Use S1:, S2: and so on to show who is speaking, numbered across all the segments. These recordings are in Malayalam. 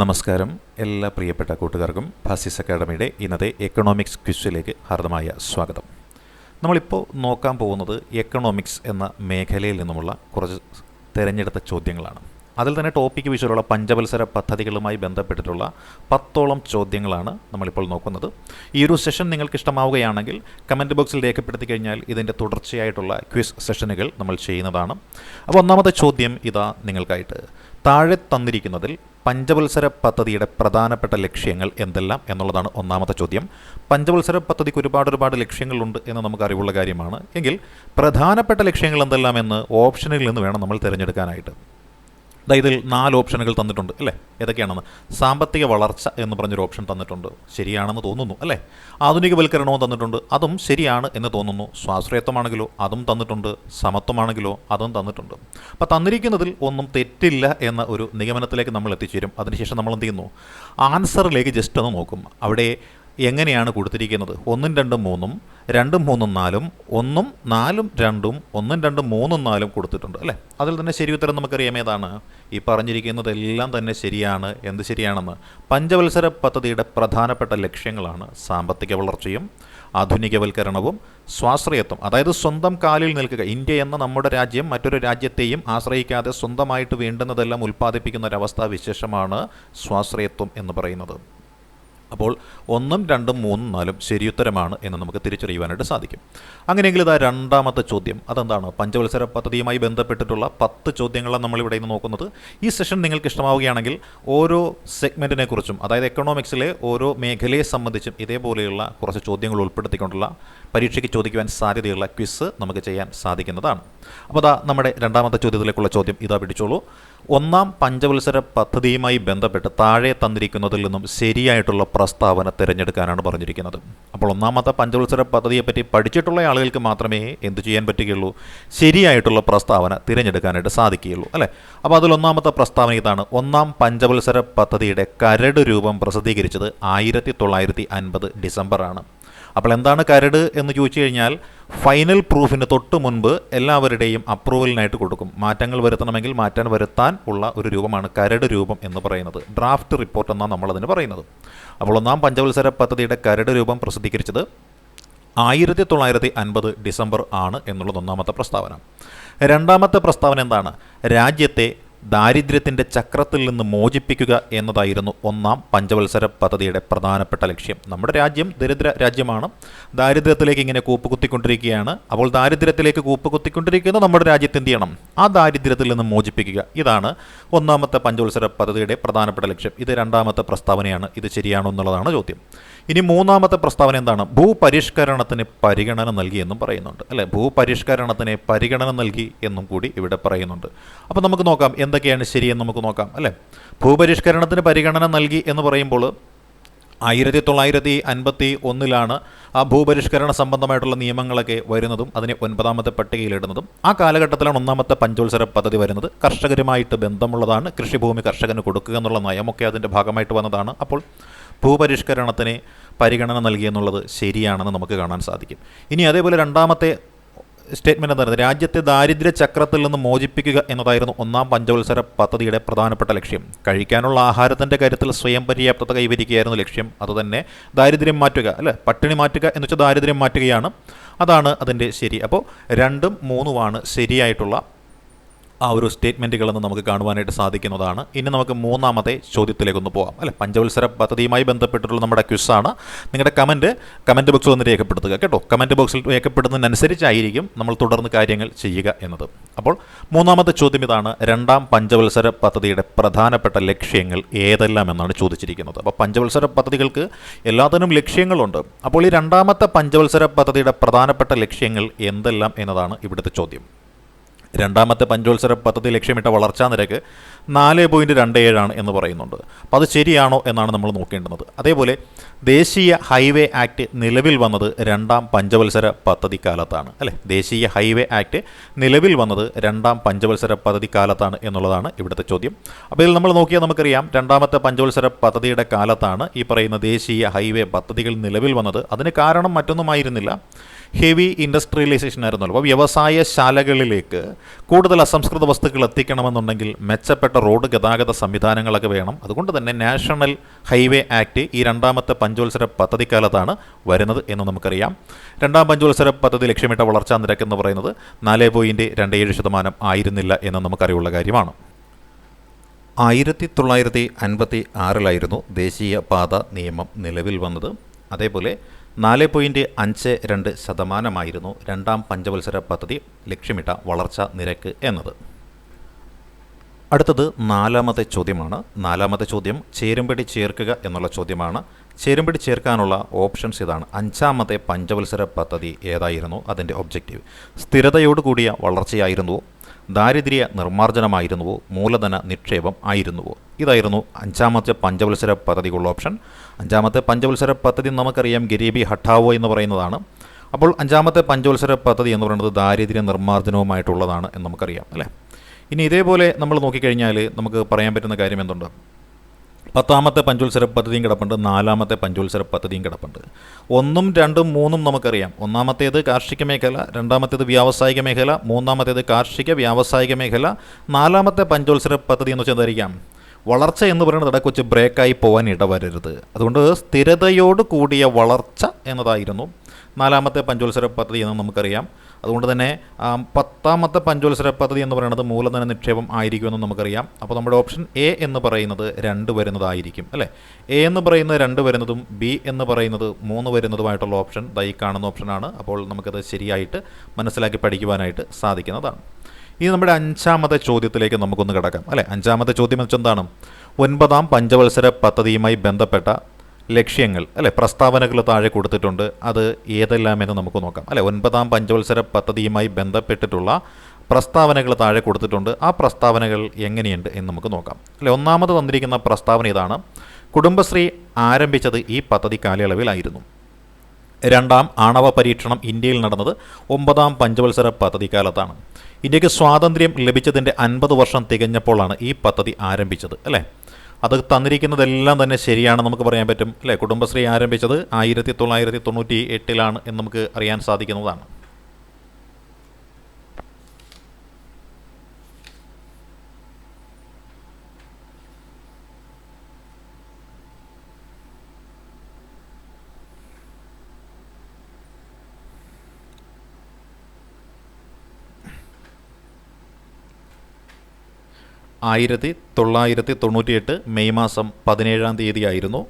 S1: നമസ്കാരം. എല്ലാ പ്രിയപ്പെട്ട കൂട്ടുകാർക്കും ഫാസിസ് അക്കാഡമിയുടെ ഇന്നത്തെ എക്കണോമിക്സ് ക്വിസിലേക്ക് ഹാർദമായ സ്വാഗതം. നമ്മളിപ്പോൾ നോക്കാൻ പോകുന്നത് എക്കണോമിക്സ് എന്ന മേഖലയിൽ നിന്നുമുള്ള കുറച്ച് തിരഞ്ഞെടുത്ത ചോദ്യങ്ങളാണ്. അതിൽ തന്നെ ടോപ്പിക് വിഷയമുള്ള പഞ്ചവത്സര പദ്ധതികളുമായി ബന്ധപ്പെട്ടിട്ടുള്ള പത്തോളം ചോദ്യങ്ങളാണ് നമ്മളിപ്പോൾ നോക്കുന്നത്. ഈ ഒരു സെഷൻ നിങ്ങൾക്ക് ഇഷ്ടമാവുകയാണെങ്കിൽ കമന്റ് ബോക്സിൽ രേഖപ്പെടുത്തി കഴിഞ്ഞാൽ ഇതിന്റെ തുടർച്ചയായിട്ടുള്ള ക്വിസ് സെഷനുകൾ നമ്മൾ ചെയ്യുന്നതാണ്. അപ്പോൾ ഒന്നാമത്തെ ചോദ്യം ഇതാ നിങ്ങൾക്കായിട്ട്. താഴെ തന്നിരിക്കുന്നതിൽ പഞ്ചവത്സര പദ്ധതിയുടെ പ്രധാനപ്പെട്ട ലക്ഷ്യങ്ങൾ എന്തെല്ലാം എന്നുള്ളതാണ് ഒന്നാമത്തെ ചോദ്യം. പഞ്ചവത്സര പദ്ധതിക്ക് ഒരുപാട് ഒരുപാട് ലക്ഷ്യങ്ങളുണ്ട് എന്ന് നമുക്ക് അറിവുള്ള കാര്യമാണ്. എങ്കിൽ പ്രധാനപ്പെട്ട ലക്ഷ്യങ്ങൾ എന്തെല്ലാം എന്ന് ഓപ്ഷനിൽ നിന്ന് വേണം നമ്മൾ തിരഞ്ഞെടുക്കാനായിട്ട്. ഇതിൽ നാല് ഓപ്ഷനുകൾ തന്നിട്ടുണ്ട് അല്ലേ? ഏതൊക്കെയാണെന്ന്? സാമ്പത്തിക വളർച്ച എന്ന് പറഞ്ഞൊരു ഓപ്ഷൻ തന്നിട്ടുണ്ട്. ശരിയാണെന്ന് തോന്നുന്നു അല്ലേ? ആധുനികവൽക്കരണവും തന്നിട്ടുണ്ട്. അതും ശരിയാണ് എന്ന് തോന്നുന്നു. സ്വാശ്രയത്വമാണെങ്കിലോ അതും തന്നിട്ടുണ്ട്. സമത്വമാണെങ്കിലോ അതും തന്നിട്ടുണ്ട്. അപ്പോൾ തന്നിരിക്കുന്നതിൽ ഒന്നും തെറ്റില്ല എന്ന ഒരു നിഗമനത്തിലേക്ക് നമ്മൾ എത്തിച്ചേരും. അതിനുശേഷം നമ്മൾ എന്ത് ചെയ്യുന്നു? ആൻസറിലേക്ക് ജസ്റ്റ് ഒന്ന് നോക്കും. അവിടെ എങ്ങനെയാണ് കൊടുത്തിരിക്കുന്നത്? ഒന്നും രണ്ടും മൂന്നും രണ്ടും മൂന്നും നാലും ഒന്നും നാലും രണ്ടും ഒന്നും രണ്ടും മൂന്നും നാലും കൊടുത്തിട്ടുണ്ട് അല്ലേ? അതിൽ തന്നെ ശരി ഉത്തരം നമുക്കറിയാം. ഏതാണ്? ഈ പറഞ്ഞിരിക്കുന്നതെല്ലാം തന്നെ ശരിയാണ്. എന്ത് ശരിയാണെന്ന്? പഞ്ചവത്സര പദ്ധതിയുടെ പ്രധാനപ്പെട്ട ലക്ഷ്യങ്ങളാണ് സാമ്പത്തിക വളർച്ചയും ആധുനികവൽക്കരണവും സ്വാശ്രയത്വം. അതായത് സ്വന്തം കാലിൽ നിൽക്കുക. ഇന്ത്യ എന്ന നമ്മുടെ രാജ്യം മറ്റൊരു രാജ്യത്തെയും ആശ്രയിക്കാതെ സ്വന്തമായിട്ട് വേണ്ടുന്നതെല്ലാം ഉൽപ്പാദിപ്പിക്കുന്ന ഒരവസ്ഥാ വിശേഷമാണ് സ്വാശ്രയത്വം എന്ന് പറയുന്നത്. അപ്പോൾ ഒന്നും രണ്ടും മൂന്നും നാലും ശരിയുത്തരമാണ് എന്ന് നമുക്ക് തിരിച്ചറിയുവാനായിട്ട് സാധിക്കും. അങ്ങനെയെങ്കിൽ ഇതാ രണ്ടാമത്തെ ചോദ്യം. അതെന്താണ്? പഞ്ചവത്സര പദ്ധതിയുമായി ബന്ധപ്പെട്ടിട്ടുള്ള പത്ത് ചോദ്യങ്ങളാണ് നമ്മളിവിടെ ഇന്ന് നോക്കുന്നത്. ഈ സെഷൻ നിങ്ങൾക്ക് ഇഷ്ടമാവുകയാണെങ്കിൽ ഓരോ സെഗ്മെന്റിനെ കുറിച്ചും അതായത് എക്കണോമിക്സിലെ ഓരോ മേഖലയെ സംബന്ധിച്ചും ഇതേപോലെയുള്ള കുറച്ച് ചോദ്യങ്ങൾ ഉൾപ്പെടുത്തിക്കൊണ്ടുള്ള പരീക്ഷയ്ക്ക് ചോദിക്കുവാൻ സാധ്യതയുള്ള ക്വിസ് നമുക്ക് ചെയ്യാൻ സാധിക്കുന്നതാണ്. അപ്പോൾ അതാ നമ്മുടെ രണ്ടാമത്തെ ചോദ്യത്തിലേക്കുള്ള ചോദ്യം ഇതാ പിടിച്ചോളൂ. ഒന്നാം പഞ്ചവത്സര പദ്ധതിയുമായി ബന്ധപ്പെട്ട് താഴെ തന്നിരിക്കുന്നതിൽ നിന്നും ശരിയായിട്ടുള്ള പ്രസ്താവന തിരഞ്ഞെടുക്കാനാണ് പറഞ്ഞിരിക്കുന്നത്. അപ്പോൾ ഒന്നാമത്തെ പഞ്ചവത്സര പദ്ധതിയെപ്പറ്റി പഠിച്ചിട്ടുള്ള ആളുകൾക്ക് മാത്രമേ എന്ത് ചെയ്യാൻ പറ്റുകയുള്ളൂ? ശരിയായിട്ടുള്ള പ്രസ്താവന തിരഞ്ഞെടുക്കാനായിട്ട് സാധിക്കുകയുള്ളൂ അല്ലേ? അപ്പോൾ അതിൽ ഒന്നാമത്തെ പ്രസ്താവന ഇതാണ്. ഒന്നാം പഞ്ചവത്സര പദ്ധതിയുടെ കരട് രൂപം പ്രസിദ്ധീകരിച്ചത് ആയിരത്തി തൊള്ളായിരത്തി അൻപത് ഡിസംബറാണ്. അപ്പോൾ എന്താണ് കരട് എന്ന് ചോദിച്ചു കഴിഞ്ഞാൽ ഫൈനൽ പ്രൂഫിന് തൊട്ട് മുൻപ് എല്ലാവരുടെയും അപ്രൂവലിനായിട്ട് കൊടുക്കും. മാറ്റങ്ങൾ വരുത്തണമെങ്കിൽ മാറ്റാൻ വരുത്താൻ ഉള്ള ഒരു രൂപമാണ് കരട് രൂപം എന്ന് പറയുന്നത്. ഡ്രാഫ്റ്റ് റിപ്പോർട്ട് എന്നാണ് നമ്മളതിന് പറയുന്നത്. അപ്പോൾ ഒന്നാം പഞ്ചവത്സര പദ്ധതിയുടെ കരട് രൂപം പ്രസിദ്ധീകരിച്ചത് ആയിരത്തി തൊള്ളായിരത്തി അൻപത് ഡിസംബർ ആണ് എന്നുള്ളത് ഒന്നാമത്തെ പ്രസ്താവന. രണ്ടാമത്തെ പ്രസ്താവന എന്താണ്? രാജ്യത്തെ ദാരിദ്ര്യത്തിന്റെ ചക്രത്തിൽ നിന്ന് മോചിപ്പിക്കുക എന്നതായിരുന്നു ഒന്നാം പഞ്ചവത്സര പദ്ധതിയുടെ പ്രധാനപ്പെട്ട ലക്ഷ്യം. നമ്മുടെ രാജ്യം ദരിദ്ര രാജ്യമാണ്. ദാരിദ്ര്യത്തിലേക്ക് ഇങ്ങനെ കൂപ്പുകുത്തിക്കൊണ്ടിരിക്കുകയാണ്. അപ്പോൾ ദാരിദ്ര്യത്തിലേക്ക് കൂപ്പുകുത്തിക്കൊണ്ടിരിക്കുന്ന നമ്മുടെ രാജ്യത്ത് എന്ത് ചെയ്യണം? ആ ദാരിദ്ര്യത്തിൽ നിന്ന് മോചിപ്പിക്കുക. ഇതാണ് ഒന്നാമത്തെ പഞ്ചവത്സര പദ്ധതിയുടെ പ്രധാനപ്പെട്ട ലക്ഷ്യം. ഇത് രണ്ടാമത്തെ പ്രസ്താവനയാണ്. ഇത് ശരിയാണോ എന്നുള്ളതാണ് ചോദ്യം. ഇനി മൂന്നാമത്തെ പ്രസ്താവന എന്താണ്? ഭൂപരിഷ്കരണത്തിന് പരിഗണന നൽകി എന്നും പറയുന്നുണ്ട്. അല്ലെ? ഭൂപരിഷ്കരണത്തിന് പരിഗണന നൽകി എന്നും കൂടി ഇവിടെ പറയുന്നുണ്ട്. അപ്പോൾ നമുക്ക് നോക്കാം എന്തൊക്കെയാണ് ശരിയെന്ന് നമുക്ക് നോക്കാം അല്ലേ? ഭൂപരിഷ്കരണത്തിന് പരിഗണന നൽകി എന്ന് പറയുമ്പോൾ ആയിരത്തി തൊള്ളായിരത്തി അൻപത്തി ഒന്നിലാണ് ആ ഭൂപരിഷ്കരണ സംബന്ധമായിട്ടുള്ള നിയമങ്ങളൊക്കെ വരുന്നതും അതിനെ ഒൻപതാമത്തെ പട്ടികയിലിടുന്നതും. ആ കാലഘട്ടത്തിലാണ് ഒന്നാമത്തെ പഞ്ചോത്സര പദ്ധതി വരുന്നത്. കർഷകരുമായിട്ട് ബന്ധമുള്ളതാണ്. കൃഷിഭൂമി കർഷകന് കൊടുക്കുക എന്നുള്ള നയമൊക്കെ അതിന്റെ ഭാഗമായിട്ട് വന്നതാണ്. അപ്പോൾ ഭൂപരിഷ്കരണത്തിന് പരിഗണന നൽകിയെന്നുള്ളത് ശരിയാണെന്ന് നമുക്ക് കാണാൻ സാധിക്കും. ഇനി അതേപോലെ രണ്ടാമത്തെ സ്റ്റേറ്റ്മെന്റ് എന്തായിരുന്നു? രാജ്യത്തെ ദാരിദ്ര്യ ചക്രത്തിൽ നിന്ന് മോചിപ്പിക്കുക എന്നതായിരുന്നു ഒന്നാം പഞ്ചവത്സര പദ്ധതിയുടെ പ്രധാനപ്പെട്ട ലക്ഷ്യം. കഴിക്കാനുള്ള ആഹാരത്തിന്റെ കാര്യത്തിൽ സ്വയം പര്യാപ്തത കൈവരിക്കുകയായിരുന്നു ലക്ഷ്യം. അതുതന്നെ ദാരിദ്ര്യം മാറ്റുക അല്ലേ? പട്ടിണി മാറ്റുക എന്ന് വെച്ചാൽ ദാരിദ്ര്യം മാറ്റുകയാണ്. അതാണ് അതിന്റെ ശരി. അപ്പോൾ രണ്ടും മൂന്നുമാണ് ശരിയായിട്ടുള്ള ആ ഒരു സ്റ്റേറ്റ്മെന്റുകളെന്ന് നമുക്ക് കാണുവാനായിട്ട് സാധിക്കുന്നതാണ്. ഇനി നമുക്ക് മൂന്നാമത്തെ ചോദ്യത്തിലേക്ക് ഒന്ന് പോകാം അല്ലെ പഞ്ചവത്സര പദ്ധതിയുമായി ബന്ധപ്പെട്ടിട്ടുള്ള നമ്മുടെ ക്വിസാണ് നിങ്ങളുടെ കമന്റ് കമന്റ് ബോക്സിൽ ഒന്ന് രേഖപ്പെടുത്തുക കേട്ടോ. കമന്റ് ബോക്സിൽ രേഖപ്പെടുന്നതിനനുസരിച്ചായിരിക്കും നമ്മൾ തുടർന്ന് കാര്യങ്ങൾ ചെയ്യുക എന്നത്. അപ്പോൾ മൂന്നാമത്തെ ചോദ്യം ഇതാണ്. രണ്ടാം പഞ്ചവത്സര പദ്ധതിയുടെ പ്രധാനപ്പെട്ട ലക്ഷ്യങ്ങൾ ഏതെല്ലാം എന്നാണ് ചോദിച്ചിരിക്കുന്നത്. അപ്പോൾ പഞ്ചവത്സര പദ്ധതികൾക്ക് എല്ലാത്തിനും ലക്ഷ്യങ്ങളുണ്ട്. അപ്പോൾ ഈ രണ്ടാമത്തെ പഞ്ചവത്സര പദ്ധതിയുടെ പ്രധാനപ്പെട്ട ലക്ഷ്യങ്ങൾ എന്തെല്ലാം എന്നതാണ് ഇവിടുത്തെ ചോദ്യം. രണ്ടാമത്തെ പഞ്ചോത്സര പദ്ധതി ലക്ഷ്യമിട്ട വളർച്ചാ നിരക്ക് നാല് പോയിന്റ് രണ്ട് ഏഴാണ് എന്ന് പറയുന്നുണ്ട്. അപ്പോൾ അത് ശരിയാണോ എന്നാണ് നമ്മൾ നോക്കേണ്ടുന്നത്. അതേപോലെ ദേശീയ ഹൈവേ ആക്ട് നിലവിൽ വന്നത് രണ്ടാം പഞ്ചവത്സര പദ്ധതി കാലത്താണ്. അല്ലേ? ദേശീയ ഹൈവേ ആക്ട് നിലവിൽ വന്നത് രണ്ടാം പഞ്ചവത്സര പദ്ധതി കാലത്താണ് എന്നുള്ളതാണ് ഇവിടുത്തെ ചോദ്യം. അപ്പോൾ ഇതിൽ നമ്മൾ നോക്കിയാൽ നമുക്കറിയാം രണ്ടാമത്തെ പഞ്ചവത്സര പദ്ധതിയുടെ കാലത്താണ് ഈ പറയുന്ന ദേശീയ ഹൈവേ പദ്ധതികൾ നിലവിൽ വന്നത്. അതിന് കാരണം മറ്റൊന്നുമായിരുന്നില്ല. ഹെവി ഇൻഡസ്ട്രിയലൈസേഷൻ ആയിരുന്നല്ലോ. അപ്പോൾ വ്യവസായശാലകളിലേക്ക് കൂടുതൽ അസംസ്കൃത വസ്തുക്കൾ എത്തിക്കണമെന്നുണ്ടെങ്കിൽ മെച്ചപ്പെട്ട റോഡ് ഗതാഗത സംവിധാനങ്ങളൊക്കെ വേണം. അതുകൊണ്ട് തന്നെ നാഷണൽ ഹൈവേ ആക്ട് ഈ രണ്ടാമത്തെ പഞ്ചോത്സര പദ്ധതിക്കാലത്താണ് വരുന്നത് എന്ന് നമുക്കറിയാം. രണ്ടാം പഞ്ചോത്സര പദ്ധതി ലക്ഷ്യമിട്ട വളർച്ചാ നിരക്ക് എന്ന് പറയുന്നത് നാല് പോയിന്റ് രണ്ട് ഏഴ് ശതമാനം ആയിരുന്നില്ല എന്ന് നമുക്കറിയുള്ള കാര്യമാണ്. ആയിരത്തി തൊള്ളായിരത്തി അൻപത്തി ആറിലായിരുന്നു ദേശീയ പാത നിയമം നിലവിൽ വന്നത്. അതേപോലെ നാല് പോയിന്റ് അഞ്ച് രണ്ട് ശതമാനമായിരുന്നു രണ്ടാം പഞ്ചവത്സര പദ്ധതി ലക്ഷ്യമിട്ട വളർച്ചാ നിരക്ക് എന്നത്. അടുത്തത് നാലാമത്തെ ചോദ്യമാണ്. നാലാമത്തെ ചോദ്യം ചേരുംപടി ചേർക്കുക എന്നുള്ള ചോദ്യമാണ്. ചേരുംപടി ചേർക്കാനുള്ള ഓപ്ഷൻസ് ഇതാണ്. അഞ്ചാമത്തെ പഞ്ചവത്സര പദ്ധതി ഏതായിരുന്നു? അതിന്റെ ഒബ്ജക്റ്റീവ്. സ്ഥിരതയോടുകൂടിയ വളർച്ചയായിരുന്നുവോ ദാരിദ്ര്യ നിർമ്മാർജനമായിരുന്നുവോ? മൂലധന നിക്ഷേപം ആയിരുന്നുവോ? ഇതായിരുന്നു അഞ്ചാമത്തെ പഞ്ചവത്സര പദ്ധതിക്കുള്ള ഓപ്ഷൻ. അഞ്ചാമത്തെ പഞ്ചവത്സര പദ്ധതി നമുക്കറിയാം ഗരീബി ഹട്ടാവോ എന്ന് പറയുന്നതാണ്. അപ്പോൾ അഞ്ചാമത്തെ പഞ്ചവത്സര പദ്ധതി എന്ന് പറയുന്നത് ദാരിദ്ര്യ നിർമ്മാർജനവുമായിട്ടുള്ളതാണ് എന്ന് നമുക്കറിയാം അല്ലേ? ഇനി ഇതേപോലെ നമ്മൾ നോക്കിക്കഴിഞ്ഞാൽ നമുക്ക് പറയാൻ പറ്റുന്ന കാര്യം എന്തുണ്ട്? പത്താമത്തെ പഞ്ചോത്സര പദ്ധതിയും കിടപ്പുണ്ട്. നാലാമത്തെ പഞ്ചോത്സര പദ്ധതിയും കിടപ്പുണ്ട്. ഒന്നും രണ്ടും മൂന്നും നമുക്കറിയാം. ഒന്നാമത്തേത് കാർഷിക മേഖല രണ്ടാമത്തേത് വ്യാവസായിക മേഖല മൂന്നാമത്തേത് കാർഷിക വ്യാവസായിക മേഖല നാലാമത്തെ പഞ്ചോത്സര പദ്ധതി എന്ന് വെച്ചാൽ എന്തായിരിക്കാം? വളർച്ച എന്ന് പറയുന്നത് ഇടക്കൊച്ച് ബ്രേക്കായി പോകാൻ ഇടവരരുത്. അതുകൊണ്ട് സ്ഥിരതയോട് കൂടിയ വളർച്ച എന്നതായിരുന്നു നാലാമത്തെ പഞ്ചോത്സര പദ്ധതി എന്ന് നമുക്കറിയാം. അതുകൊണ്ട് തന്നെ പത്താമത്തെ പഞ്ചവത്സര പദ്ധതി എന്ന് പറയുന്നത് മൂലധന നിക്ഷേപം ആയിരിക്കുമെന്ന് നമുക്കറിയാം. അപ്പോൾ നമ്മുടെ ഓപ്ഷൻ എ എന്ന് പറയുന്നത് രണ്ട് വരുന്നതായിരിക്കും അല്ലേ? എ എന്ന് പറയുന്നത് രണ്ട് വരുന്നതും ബി എന്ന് പറയുന്നത് മൂന്ന് വരുന്നതുമായിട്ടുള്ള ഓപ്ഷൻ ദൈ കാണുന്ന ഓപ്ഷനാണ്. അപ്പോൾ നമുക്കത് ശരിയായിട്ട് മനസ്സിലാക്കി പഠിക്കുവാനായിട്ട് സാധിക്കുന്നതാണ്. ഇനി നമ്മുടെ അഞ്ചാമത്തെ ചോദ്യത്തിലേക്ക് നമുക്കൊന്ന് കിടക്കാം അല്ലേ? അഞ്ചാമത്തെ ചോദ്യം എന്താണ് ഒൻപതാം പഞ്ചവത്സര പദ്ധതിയുമായി ബന്ധപ്പെട്ട ലക്ഷ്യങ്ങൾ അല്ലെ? പ്രസ്താവനകൾ താഴെ കൊടുത്തിട്ടുണ്ട്. അത് ഏതെല്ലാം എന്ന് നമുക്ക് നോക്കാം. അല്ലെ? ഒൻപതാം പഞ്ചവത്സര പദ്ധതിയുമായി ബന്ധപ്പെട്ടിട്ടുള്ള പ്രസ്താവനകൾ താഴെ കൊടുത്തിട്ടുണ്ട്. ആ പ്രസ്താവനകൾ എങ്ങനെയുണ്ട് എന്ന് നമുക്ക് നോക്കാം. അല്ലെ? ഒന്നാമത് തന്നിരിക്കുന്ന പ്രസ്താവന ഇതാണ്. കുടുംബശ്രീ ആരംഭിച്ചത് ഈ പദ്ധതി കാലയളവിലായിരുന്നു. രണ്ടാം ആണവ പരീക്ഷണം ഇന്ത്യയിൽ നടന്നത് ഒമ്പതാം പഞ്ചവത്സര പദ്ധതി കാലത്താണ് ഇന്ത്യയ്ക്ക് സ്വാതന്ത്ര്യം ലഭിച്ചതിന്റെ അൻപത് വർഷം തികഞ്ഞപ്പോഴാണ് ഈ പദ്ധതി ആരംഭിച്ചത് അല്ലേ? അത് തന്നിരിക്കുന്നതെല്ലാം തന്നെ ശരിയാണ് നമുക്ക് പറയാൻ പറ്റും. അല്ലേ? കുടുംബശ്രീ ആരംഭിച്ചത് ആയിരത്തി തൊള്ളായിരത്തി തൊണ്ണൂറ്റി എട്ടിലാണ് എന്ന് നമുക്ക് അറിയാൻ സാധിക്കുന്നതാണ്. ആയിരത്തി തൊള്ളായിരത്തി തൊണ്ണൂറ്റിയെട്ട് മെയ് മാസം പതിനേഴാം തീയതിയായിരുന്നു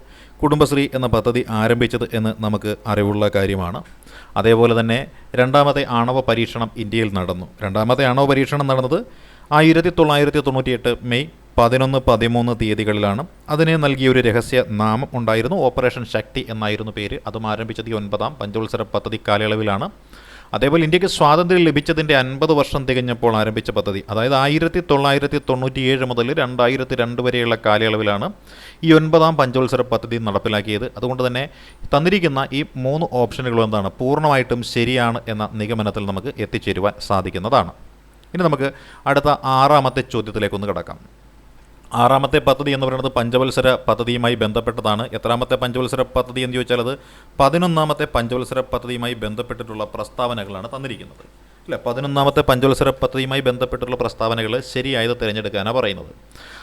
S1: കുടുംബശ്രീ എന്ന പദ്ധതി ആരംഭിച്ചത് എന്ന് നമുക്ക് അറിവുള്ള കാര്യമാണ്. അതേപോലെ തന്നെ രണ്ടാമത്തെ ആണവ പരീക്ഷണം ഇന്ത്യയിൽ നടന്നു. രണ്ടാമത്തെ ആണവ പരീക്ഷണം നടന്നത് ആയിരത്തി തൊള്ളായിരത്തി തൊണ്ണൂറ്റിയെട്ട് മെയ് പതിനൊന്ന് പതിമൂന്ന് തീയതികളിലാണ്. അതിന് നൽകിയ ഒരു രഹസ്യ നാമം ഉണ്ടായിരുന്നു ഓപ്പറേഷൻ ശക്തി എന്നായിരുന്നു പേര്. അതും ആരംഭിച്ചത് ഈ ഒൻപതാം പഞ്ചവത്സര പദ്ധതി കാലയളവിലാണ്. അതേപോലെ ഇന്ത്യയ്ക്ക് സ്വാതന്ത്ര്യം ലഭിച്ചതിന്റെ അൻപത് വർഷം തികഞ്ഞപ്പോൾ ആരംഭിച്ച പദ്ധതി. അതായത് ആയിരത്തി തൊള്ളായിരത്തി തൊണ്ണൂറ്റിയേഴ് മുതൽ രണ്ടായിരത്തി രണ്ട് വരെയുള്ള കാലയളവിലാണ് ഈ ഒൻപതാം പഞ്ചവത്സര പദ്ധതി നടപ്പിലാക്കിയത്. അതുകൊണ്ട് തന്നെ തന്നിരിക്കുന്ന ഈ മൂന്ന് ഓപ്ഷനുകളും എന്താണ്? പൂർണമായിട്ടും ശരിയാണ് എന്ന നിഗമനത്തിൽ നമുക്ക് എത്തിച്ചേരുവാൻ സാധിക്കുന്നതാണ്. ഇനി നമുക്ക് അടുത്ത ആറാമത്തെ ചോദ്യത്തിലേക്കൊന്ന് കിടക്കാം. ആറാമത്തെ പദ്ധതി എന്ന് പറയുന്നത് പഞ്ചവത്സര പദ്ധതിയുമായി ബന്ധപ്പെട്ടതാണ്. എത്രാമത്തെ പഞ്ചവത്സര പദ്ധതി എന്ന് ചോദിച്ചാൽ അത് പതിനൊന്നാമത്തെ പഞ്ചവത്സര പദ്ധതിയുമായി ബന്ധപ്പെട്ടിട്ടുള്ള പ്രസ്താവനകളാണ് തന്നിരിക്കുന്നത്. അല്ലെ? പതിനൊന്നാമത്തെ പഞ്ചവത്സര പദ്ധതിയുമായി ബന്ധപ്പെട്ടുള്ള പ്രസ്താവനകൾ ശരിയായത് തിരഞ്ഞെടുക്കാനാണ് പറയുന്നത്.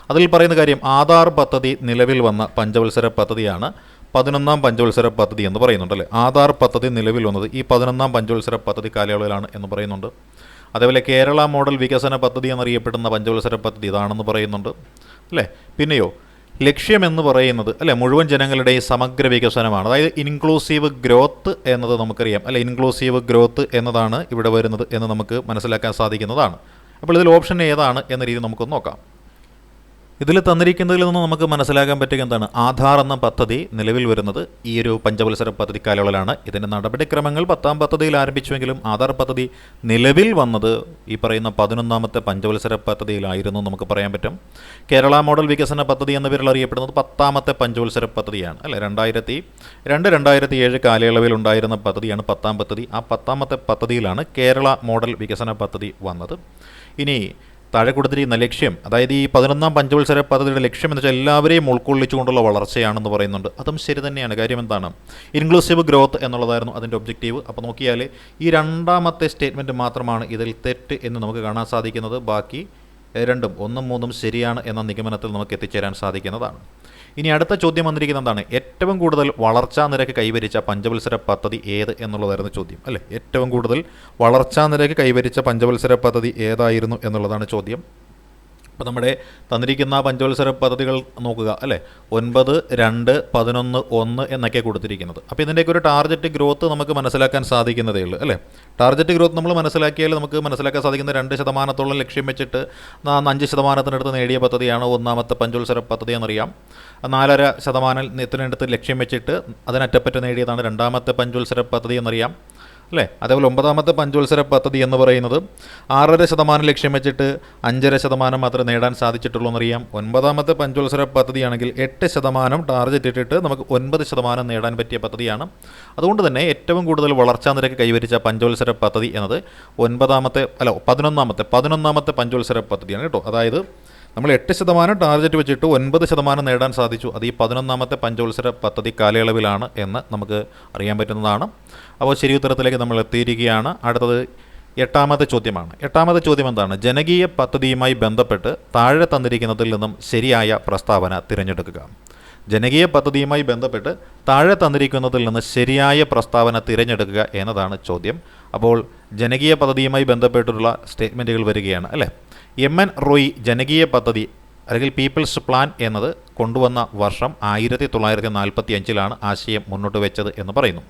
S1: അതിൽ പറയുന്ന കാര്യം ആധാർ പദ്ധതി നിലവിൽ വന്ന പഞ്ചവത്സര പദ്ധതിയാണ് പതിനൊന്നാം പഞ്ചവത്സര പദ്ധതി എന്ന് പറയുന്നുണ്ടല്ലേ ആധാർ പദ്ധതി നിലവിൽ വന്നത് ഈ പതിനൊന്നാം പഞ്ചവത്സര പദ്ധതി കാലയളവിലാണ് എന്ന് പറയുന്നുണ്ട്. അതേപോലെ കേരള മോഡൽ വികസന പദ്ധതി എന്നറിയപ്പെടുന്ന പഞ്ചവത്സര പദ്ധതി ഇതാണെന്ന് പറയുന്നുണ്ട്. അല്ലേ? പിന്നെയോ ലക്ഷ്യമെന്ന് പറയുന്നത് അല്ലെ മുഴുവൻ ജനങ്ങളുടെയും സമഗ്ര വികസനമാണ്. അതായത് ഇൻക്ലൂസീവ് ഗ്രോത്ത് എന്നത് നമുക്കറിയാം. അല്ലെ ഇൻക്ലൂസീവ് ഗ്രോത്ത് എന്നതാണ് ഇവിടെ വരുന്നത് എന്ന് നമുക്ക് മനസ്സിലാക്കാൻ സാധിക്കുന്നതാണ്. അപ്പോൾ ഇതിൽ ഓപ്ഷൻ ഏതാണ് എന്ന രീതി നമുക്കൊന്ന് നോക്കാം. ഇതിൽ തന്നിരിക്കുന്നതിൽ നിന്ന് നമുക്ക് മനസ്സിലാക്കാൻ പറ്റുക എന്താണ്? ആധാർ എന്ന പദ്ധതി നിലവിൽ വരുന്നത് ഈ ഒരു പഞ്ചവത്സര പദ്ധതി കാലയളവിലാണ്. ഇതിന്റെ നടപടിക്രമങ്ങൾ പത്താം പദ്ധതിയിൽ ആരംഭിച്ചുവെങ്കിലും ആധാർ പദ്ധതി നിലവിൽ വന്നത് ഈ പറയുന്ന പതിനൊന്നാമത്തെ പഞ്ചവത്സര പദ്ധതിയിലായിരുന്നു നമുക്ക് പറയാൻ പറ്റും. കേരള മോഡൽ വികസന പദ്ധതി എന്ന പേരിൽ അറിയപ്പെടുന്നത് പത്താമത്തെ പഞ്ചവത്സര പദ്ധതിയാണ്. അല്ലെ? രണ്ടായിരത്തി രണ്ട് രണ്ടായിരത്തി ഏഴ് കാലയളവിൽ ഉണ്ടായിരുന്ന പദ്ധതിയാണ് പത്താം പദ്ധതി. ആ പത്താമത്തെ പദ്ധതിയിലാണ് കേരള മോഡൽ വികസന പദ്ധതി വന്നത്. ഇനി താഴെ കൊടുത്തിരിക്കുന്ന ലക്ഷ്യം അതായത് ഈ പതിനൊന്നാം പഞ്ചവത്സര പദ്ധതിയുടെ ലക്ഷ്യം എന്ന് വെച്ചാൽ എല്ലാവരെയും ഉൾക്കൊള്ളിച്ചുകൊണ്ടുള്ള വളർച്ചയാണെന്ന് പറയുന്നുണ്ട്. അതും ശരി തന്നെയാണ്. കാര്യം എന്താണ്? ഇൻക്ലൂസീവ് ഗ്രോത്ത് എന്നുള്ളതായിരുന്നു അതിന്റെ ഒബ്ജക്റ്റീവ് അപ്പോൾ നോക്കിയാൽ ഈ രണ്ടാമത്തെ സ്റ്റേറ്റ്മെന്റ് മാത്രമാണ് ഇതിൽ തെറ്റ് എന്ന് നമുക്ക് കാണാൻ സാധിക്കുന്നത്. ബാക്കി രണ്ടും ഒന്നും മൂന്നും ശരിയാണ് എന്ന നിഗമനത്തിൽ നമുക്ക് എത്തിച്ചേരാൻ സാധിക്കുന്നതാണ്. ഇനി അടുത്ത ചോദ്യം വന്നിരിക്കുന്നത് എന്താണ്? ഏറ്റവും കൂടുതൽ വളർച്ചാ നിരക്ക് കൈവരിച്ച പഞ്ചവത്സര പദ്ധതി ഏത് എന്നുള്ളതായിരുന്നു ചോദ്യം അല്ലേ? ഏറ്റവും കൂടുതൽ വളർച്ചാ നിരക്ക് കൈവരിച്ച പഞ്ചവത്സര പദ്ധതി ഏതായിരുന്നു എന്നുള്ളതാണ് ചോദ്യം. അപ്പോൾ നമ്മുടെ തന്നിരിക്കുന്ന പഞ്ചവത്സര പദ്ധതികൾ നോക്കുക അല്ലേ? ഒൻപത് രണ്ട് പതിനൊന്ന് ഒന്ന് എന്നൊക്കെ കൊടുത്തിരിക്കുന്നത്. അപ്പോൾ ഇതിന്റെയൊക്കെ ഒരു ടാർഗറ്റ് ഗ്രോത്ത് നമുക്ക് മനസ്സിലാക്കാൻ സാധിക്കുന്നതേ ഉള്ളൂ അല്ലേ? ടാർഗറ്റ് ഗ്രോത്ത് നമ്മൾ മനസ്സിലാക്കിയാൽ നമുക്ക് മനസ്സിലാക്കാൻ സാധിക്കുന്ന രണ്ട് ശതമാനത്തോളം ലക്ഷ്യം വെച്ചിട്ട് അഞ്ച് ശതമാനത്തിനടുത്ത് നേടിയ പദ്ധതിയാണ് ഒന്നാമത്തെ പഞ്ചവത്സര പദ്ധതി എന്നറിയാം. നാലര ശതമാനത്തിനടുത്ത് ലക്ഷ്യം വെച്ചിട്ട് അതിനറ്റപ്പറ്റ നേടിയതാണ് രണ്ടാമത്തെ പഞ്ചവത്സര പദ്ധതി എന്നറിയാം. അല്ലേ? അതേപോലെ ഒമ്പതാമത്തെ പഞ്ചവത്സര പദ്ധതി എന്ന് പറയുന്നത് ആറര ശതമാനം ലക്ഷ്യം വെച്ചിട്ട് അഞ്ചര ശതമാനം മാത്രമേ നേടാൻ സാധിച്ചിട്ടുള്ളൂ എന്നറിയാം. ഒൻപതാമത്തെ പഞ്ചവത്സര പദ്ധതിയാണെങ്കിൽ എട്ട് ശതമാനം ടാർഗറ്റ് ഇട്ടിട്ട് നമുക്ക് ഒൻപത് ശതമാനം നേടാൻ പറ്റിയ പദ്ധതിയാണ്. അതുകൊണ്ട് തന്നെ ഏറ്റവും കൂടുതൽ വളർച്ചാ നിരക്ക് കൈവരിച്ച പഞ്ചവത്സര പദ്ധതി എന്നത് ഒൻപതാമത്തെ അല്ല പതിനൊന്നാമത്തെ പതിനൊന്നാമത്തെ പഞ്ചവത്സര പദ്ധതിയാണ് കേട്ടോ. അതായത് നമ്മൾ എട്ട് ശതമാനം ടാർഗറ്റ് വെച്ചിട്ട് ഒൻപത് ശതമാനം നേടാൻ സാധിച്ചു. അത് ഈ പതിനൊന്നാമത്തെ പഞ്ചവത്സര പദ്ധതി കാലയളവിലാണ് എന്ന് നമുക്ക് അറിയാൻ പറ്റുന്നതാണ്. അപ്പോൾ ശരി ഉത്തരത്തിലേക്ക് നമ്മൾ എത്തിയിരിക്കുകയാണ്. അടുത്തത് എട്ടാമത്തെ ചോദ്യമാണ്. എട്ടാമത്തെ ചോദ്യം എന്താണ്? ജനകീയ പദ്ധതിയുമായി ബന്ധപ്പെട്ട് താഴെ തന്നിരിക്കുന്നതിൽ നിന്നും ശരിയായ പ്രസ്താവന തിരഞ്ഞെടുക്കുക. ജനകീയ പദ്ധതിയുമായി ബന്ധപ്പെട്ട് താഴെ തന്നിരിക്കുന്നതിൽ നിന്ന് ശരിയായ പ്രസ്താവന തിരഞ്ഞെടുക്കുക എന്നതാണ് ചോദ്യം. അപ്പോൾ ജനകീയ പദ്ധതിയുമായി ബന്ധപ്പെട്ടുള്ള സ്റ്റേറ്റ്മെന്റുകൾ വരികയാണ് അല്ലേ? എം എൻ റോയി ജനകീയ പദ്ധതി അല്ലെങ്കിൽ പീപ്പിൾസ് പ്ലാൻ എന്നത് കൊണ്ടുവന്ന വർഷം ആയിരത്തി തൊള്ളായിരത്തി നാൽപ്പത്തി അഞ്ചിലാണ് ആശയം മുന്നോട്ട് വെച്ചത് എന്ന് പറയുന്നു.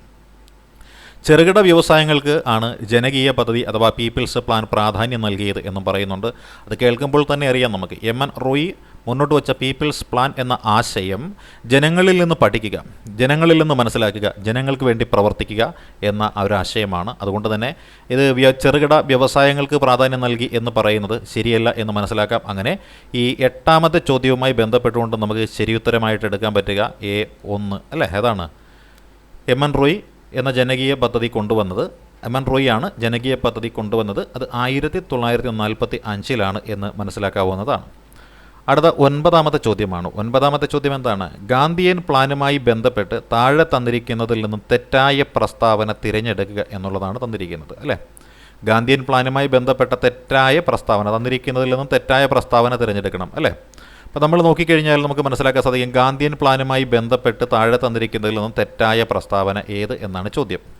S1: ചെറുകിട വ്യവസായങ്ങൾക്ക് ആണ് ജനകീയ പദ്ധതി അഥവാ പീപ്പിൾസ് പ്ലാൻ പ്രാധാന്യം നൽകിയത് എന്നും പറയുന്നുണ്ട്. അത് കേൾക്കുമ്പോൾ തന്നെ അറിയാം നമുക്ക്. എം എൻ റോയി മുന്നോട്ട് വച്ച പീപ്പിൾസ് പ്ലാൻ എന്ന ആശയം ജനങ്ങളിൽ നിന്ന് പഠിക്കുക ജനങ്ങളിൽ നിന്ന് മനസ്സിലാക്കുക ജനങ്ങൾക്ക് വേണ്ടി പ്രവർത്തിക്കുക എന്ന ഒരാശയമാണ് അതുകൊണ്ട് തന്നെ ഇത് ചെറുകിട വ്യവസായങ്ങൾക്ക് പ്രാധാന്യം നൽകി എന്ന് പറയുന്നത് ശരിയല്ല എന്ന് മനസ്സിലാക്കാം. അങ്ങനെ ഈ എട്ടാമത്തെ ചോദ്യവുമായി ബന്ധപ്പെട്ടുകൊണ്ട് നമുക്ക് ശരിയുത്തരമായിട്ട് എടുക്കാൻ പറ്റുക. എ ഒന്ന് അല്ലേ? ഏതാണ്? എം എൻ റോയ് എന്ന ജനകീയ പദ്ധതി കൊണ്ടുവന്നത്. എം എൻ റോയ് ആണ് ജനകീയ പദ്ധതി കൊണ്ടുവന്നത്. അത് ആയിരത്തി തൊള്ളായിരത്തി നാൽപ്പത്തി അഞ്ചിലാണ് എന്ന് മനസ്സിലാക്കാവുന്നതാണ്. അടുത്ത ഒൻപതാമത്തെ ചോദ്യമാണ്. ഒൻപതാമത്തെ ചോദ്യം എന്താണ്? ഗാന്ധിയൻ പ്ലാനുമായി ബന്ധപ്പെട്ട് താഴെ തന്നിരിക്കുന്നതിൽ നിന്നും തെറ്റായ പ്രസ്താവന തിരഞ്ഞെടുക്കുക എന്നുള്ളതാണ് തന്നിരിക്കുന്നത് അല്ലേ? ഗാന്ധിയൻ പ്ലാനുമായി ബന്ധപ്പെട്ട തെറ്റായ പ്രസ്താവന തന്നിരിക്കുന്നതിൽ നിന്നും തെറ്റായ പ്രസ്താവന തിരഞ്ഞെടുക്കണം അല്ലേ? അപ്പോൾ നമ്മൾ നോക്കിക്കഴിഞ്ഞാൽ നമുക്ക് മനസ്സിലാക്കാൻ സാധിക്കും ഗാന്ധിയൻ പ്ലാനുമായി ബന്ധപ്പെട്ട് താഴെ തന്നിരിക്കുന്നതിൽ നിന്നും തെറ്റായ പ്രസ്താവന ഏത് എന്നാണ് ചോദ്യം.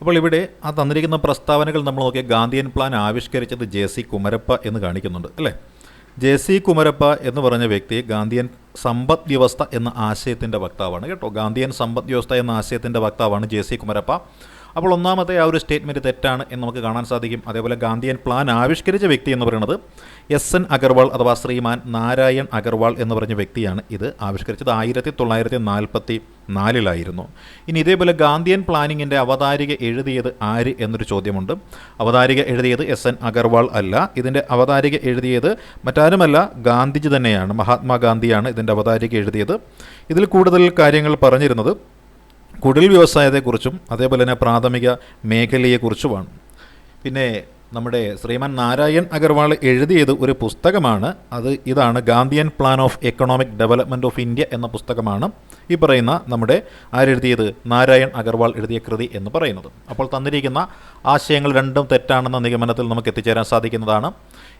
S1: അപ്പോൾ ഇവിടെ ആ തന്നിരിക്കുന്ന പ്രസ്താവനകൾ നമ്മൾ നോക്കിയ ഗാന്ധിയൻ പ്ലാൻ ആവിഷ്കരിച്ചത് ജെ സി കുമരപ്പ എന്ന് കാണിക്കുന്നുണ്ട് അല്ലേ? ജെ സി കുമരപ്പ എന്ന് പറഞ്ഞ വ്യക്തി ഗാന്ധിയൻ സമ്പദ് വ്യവസ്ഥ എന്ന ആശയത്തിന്റെ വക്താവാണ് കേട്ടോ? ഗാന്ധിയൻ സമ്പദ് വ്യവസ്ഥ എന്ന ആശയത്തിന്റെ വക്താവാണ് ജെ സി കുമരപ്പ. അപ്പോൾ ഒന്നാമത്തെ ആ ഒരു സ്റ്റേറ്റ്മെന്റ് തെറ്റാണ് എന്ന് നമുക്ക് കാണാൻ സാധിക്കും. അതേപോലെ ഗാന്ധിയൻ പ്ലാൻ ആവിഷ്കരിച്ച വ്യക്തി എന്ന് പറയുന്നത് എസ് എൻ അഗർവാൾ അഥവാ ശ്രീമാൻ നാരായൺ അഗർവാൾ എന്ന് പറഞ്ഞ വ്യക്തിയാണ് ഇത് ആവിഷ്കരിച്ചത്. ആയിരത്തി തൊള്ളായിരത്തി നാൽപ്പത്തി നാലിലായിരുന്നു. ഇനി ഇതേപോലെ ഗാന്ധിയൻ പ്ലാനിങ്ങിന്റെ അവതാരിക എഴുതിയത് ആര് എന്നൊരു ചോദ്യമുണ്ട്. അവതാരിക എഴുതിയത് എസ് എൻ അഗർവാൾ അല്ല. ഇതിന്റെ അവതാരിക എഴുതിയത് മറ്റാരുമല്ല ഗാന്ധിജി തന്നെയാണ്. മഹാത്മാഗാന്ധിയാണ് ഇതിന്റെ അവതാരിക എഴുതിയത്. ഇതിൽ കൂടുതൽ കാര്യങ്ങൾ പറഞ്ഞിരുന്നത് കുടിൽ വ്യവസായത്തെക്കുറിച്ചും അതേപോലെ തന്നെ പ്രാഥമിക മേഖലയെക്കുറിച്ചുമാണ്. പിന്നെ നമ്മുടെ ശ്രീമാൻ നാരായൺ അഗർവാൾ എഴുതിയത് ഒരു പുസ്തകമാണ്. അത് ഇതാണ് Gandhian plan of economic development of India എന്ന പുസ്തകമാണ്. ഈ പറയുന്ന നമ്മുടെ ആരെഴുതിയത് നാരായൺ അഗർവാൾ എഴുതിയ കൃതി എന്ന് പറയുന്നത്. അപ്പോൾ തന്നിരിക്കുന്ന ആശയങ്ങൾ രണ്ടും തെറ്റാണെന്ന നിഗമനത്തിൽ നമുക്ക് എത്തിച്ചേരാൻ സാധിക്കുന്നതാണ്.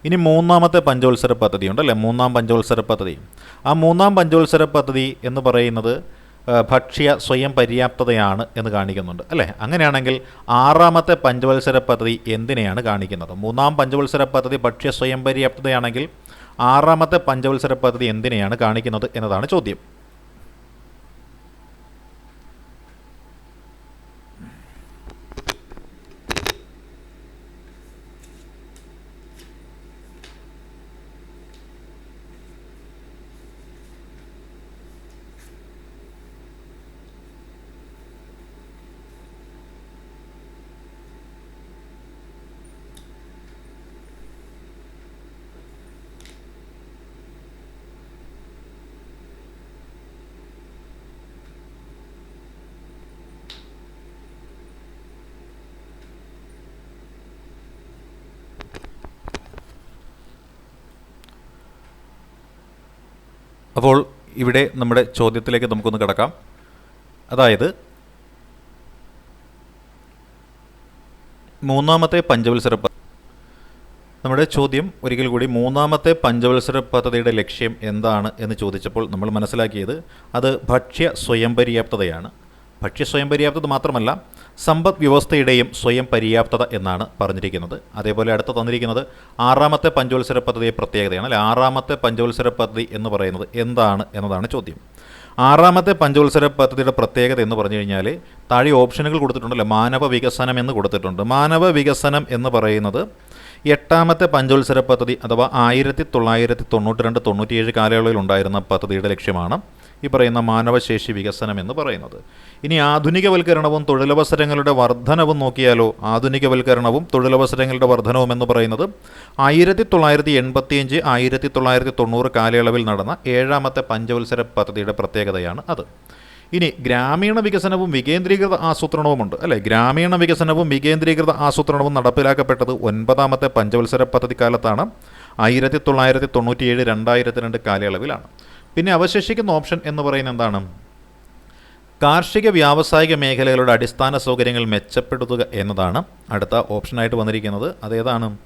S1: ഇനി മൂന്നാമത്തെ പഞ്ചോത്സര പദ്ധതി ഉണ്ടല്ലേ മൂന്നാം പഞ്ചോത്സര പദ്ധതി. ആ മൂന്നാം പഞ്ചോത്സര പദ്ധതി എന്ന് പറയുന്നത് ഭക്ഷ്യ സ്വയം പര്യാപ്തതയാണ് എന്ന് കാണിക്കുന്നുണ്ട്. അല്ലേ? അങ്ങനെയാണെങ്കിൽ ആറാമത്തെ പഞ്ചവത്സര പദ്ധതി എന്തിനെയാണ് കാണിക്കുന്നത്? മൂന്നാം പഞ്ചവത്സര പദ്ധതി ഭക്ഷ്യ സ്വയം പര്യാപ്തതയാണെങ്കിൽ ആറാമത്തെ പഞ്ചവത്സര പദ്ധതി എന്തിനെയാണ് കാണിക്കുന്നത് എന്നതാണ് ചോദ്യം. അപ്പോൾ ഇവിടെ നമ്മുടെ ചോദ്യത്തിലേക്ക് നമുക്കൊന്ന് കിടക്കാം. അതായത് മൂന്നാമത്തെ പഞ്ചവത്സര നമ്മുടെ ചോദ്യം ഒരിക്കൽ കൂടി മൂന്നാമത്തെ പഞ്ചവത്സര പദ്ധതിയുടെ ലക്ഷ്യം എന്താണ് എന്ന് ചോദിച്ചപ്പോൾ നമ്മൾ മനസ്സിലാക്കിയത് അത് ഭക്ഷ്യ സ്വയം പര്യാപ്തതയാണ് ഭക്ഷ്യ സ്വയം പര്യാപ്തത മാത്രമല്ല സമ്പദ് വ്യവസ്ഥയുടെയും സ്വയം പര്യാപ്തത എന്നാണ് പറഞ്ഞിരിക്കുന്നത്. അതേപോലെ അടുത്ത തന്നിരിക്കുന്നത് ആറാമത്തെ പഞ്ചവത്സര പദ്ധതിയെ പ്രത്യേകതയാണ് അല്ലെ? ആറാമത്തെ പഞ്ചവത്സര പദ്ധതി എന്ന് പറയുന്നത് എന്താണ് എന്നതാണ് ചോദ്യം. ആറാമത്തെ പഞ്ചവത്സര പദ്ധതിയുടെ പ്രത്യേകത എന്ന് പറഞ്ഞു കഴിഞ്ഞാൽ താഴെ ഓപ്ഷനുകൾ കൊടുത്തിട്ടുണ്ടല്ലോ മാനവ വികസനം എന്ന് കൊടുത്തിട്ടുണ്ട്. മാനവ വികസനം എന്ന് പറയുന്നത് എട്ടാമത്തെ പഞ്ചവത്സര പദ്ധതി അഥവാ ആയിരത്തി തൊള്ളായിരത്തി തൊണ്ണൂറ്റി രണ്ട് തൊണ്ണൂറ്റിയേഴ് കാലയളവിൽ ഉണ്ടായിരുന്ന പദ്ധതിയുടെ ലക്ഷ്യമാണ്. ഈ പറയുന്ന മാനവശേഷി വികസനം എന്ന് പറയുന്നത്. ഇനി ആധുനികവൽക്കരണവും തൊഴിലവസരങ്ങളുടെ വർധനവും നോക്കിയാലോ ആധുനികവൽക്കരണവും തൊഴിലവസരങ്ങളുടെ വർധനവും എന്ന് പറയുന്നത് ആയിരത്തി തൊള്ളായിരത്തി എൺപത്തിയഞ്ച് ആയിരത്തി തൊള്ളായിരത്തി തൊണ്ണൂറ് കാലയളവിൽ നടന്ന ഏഴാമത്തെ പഞ്ചവത്സര പദ്ധതിയുടെ പ്രത്യേകതയാണ് അത്. ഇനി ഗ്രാമീണ വികസനവും വികേന്ദ്രീകൃത ആസൂത്രണവുമുണ്ട് അല്ലേ? ഗ്രാമീണ വികസനവും വികേന്ദ്രീകൃത ആസൂത്രണവും നടപ്പിലാക്കപ്പെട്ടത് ഒൻപതാമത്തെ പഞ്ചവത്സര പദ്ധതി കാലത്താണ് ആയിരത്തി തൊള്ളായിരത്തി തൊണ്ണൂറ്റിയേഴ് രണ്ടായിരത്തി രണ്ട് കാലയളവിലാണ്. പിന്നെ അവശേഷിക്കുന്ന ഓപ്ഷൻ എന്ന് പറയുന്നത് എന്താണ്? കാർഷിക വ്യാവസായിക മേഖലകളുടെ അടിസ്ഥാന സൗകര്യങ്ങൾ മെച്ചപ്പെടുത്തുക എന്നതാണ് അടുത്ത ഓപ്ഷനായിട്ട് വന്നിരിക്കുന്നത്. അതേതാണ്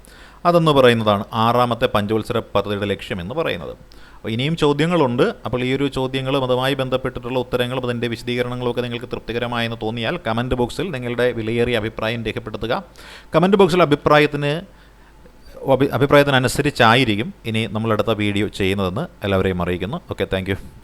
S1: അതെന്ന് പറയുന്നതാണ് ആറാമത്തെ പഞ്ചവത്സര പദ്ധതിയുടെ ലക്ഷ്യം എന്ന് പറയുന്നത്. അപ്പോൾ ഇനിയും ചോദ്യങ്ങളുണ്ട്. അപ്പോൾ ഈ ഒരു ചോദ്യങ്ങളും അതുമായി ബന്ധപ്പെട്ടിട്ടുള്ള ഉത്തരങ്ങളും അതിന്റെ വിശദീകരണങ്ങളൊക്കെ നിങ്ങൾക്ക് തൃപ്തികരമായെന്ന് തോന്നിയാൽ കമന്റ് ബോക്സിൽ നിങ്ങളുടെ വിലയേറിയ അഭിപ്രായം രേഖപ്പെടുത്തുക. കമന്റ് ബോക്സിൽ അഭിപ്രായത്തിന് അഭി- അഭിപ്രായത്തിനനുസരിച്ചായിരിക്കും ഇനി നമ്മളടുത്ത വീഡിയോ ചെയ്യുന്നതെന്ന് എല്ലാവരെയും അറിയിക്കുന്നു. Okay thank